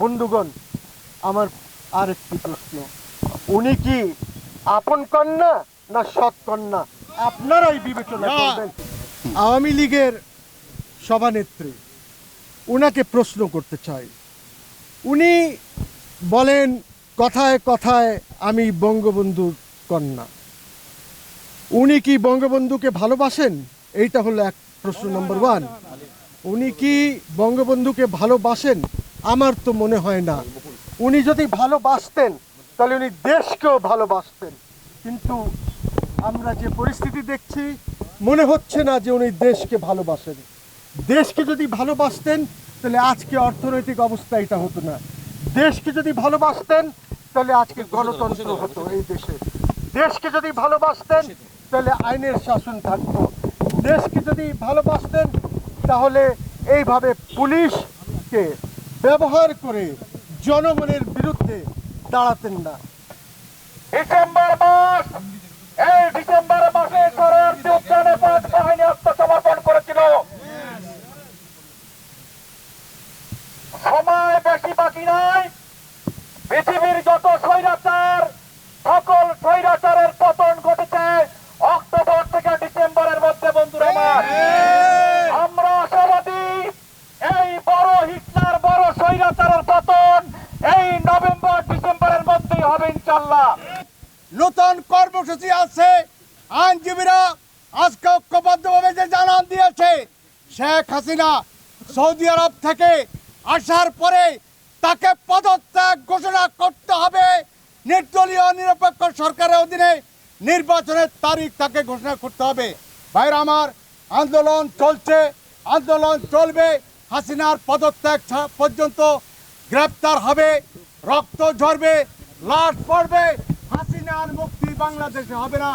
বন্ধুগণ আমার আরেকটি প্রশ্ন। উনি কি আপন কন্যা না সৎ কন্যা? আপনারাই বিবেচনা। করবেন। আওয়ামী লীগের সভানেত্রী উনাকে প্রশ্ন করতে চাই। উনি বলেন কথায় কথায় আমি বঙ্গবন্ধুর কন্যা। উনি কি বঙ্গবন্ধুকে ভালোবাসেন? এইটা হলো এক প্রশ্ন নম্বর ওয়ান। উনি কি বঙ্গবন্ধুকে ভালোবাসেন? আমার তো মনে হয় না। উনি যদি ভালোবাসতেন, তাহলে উনি দেশকেও ভালোবাসতেন। কিন্তু আমরা যে পরিস্থিতি দেখছি, মনে হচ্ছে না যে উনি দেশকে ভালোবাসেন। দেশকে যদি ভালোবাসতেন, তাহলে আজকে অর্থনৈতিক অবস্থা এটা হতো না। দেশকে যদি ভালোবাসতেন, তাহলে আজকে গণতন্ত্র হতো এই দেশে। দেশকে যদি ভালোবাসতেন, তাহলে আইনের শাসন থাকতো। দেশকে যদি ভালোবাসতেন, তাহলে এইভাবে পুলিশকে ব্যবহার করে জনগণের বিরুদ্ধে দাঁড়াতেন না। ডিসেম্বর মাস এই ডিসেম্বর মাসে শরণার্থী যোগদানে পাঁচ বাহিনী আত্মসমর্পণ করেছিল। সময় বেশি বাকি নাই। হবে ইনশাল্লাহ নতুন কর্মসূচি আছে, আইনজীবীরা আজকে ঐক্যবদ্ধভাবে যে জানান দিয়েছে, শেখ হাসিনা সৌদি আরব থেকে আসার পরে তাকে পদত্যাগ ঘোষণা করতে হবে। নির্দলীয় নিরপেক্ষ সরকারের অধীনে নির্বাচনের তারিখ তাকে ঘোষণা করতে হবে। ভাইরা আমার, আন্দোলন চলছে, আন্দোলন চলবে, হাসিনার পদত্যাগ পর্যন্ত গ্রেপ্তার হবে, রক্ত ঝরবে লাশ পড়বে হাসিনার মুক্তি বাংলাদেশে হবে না।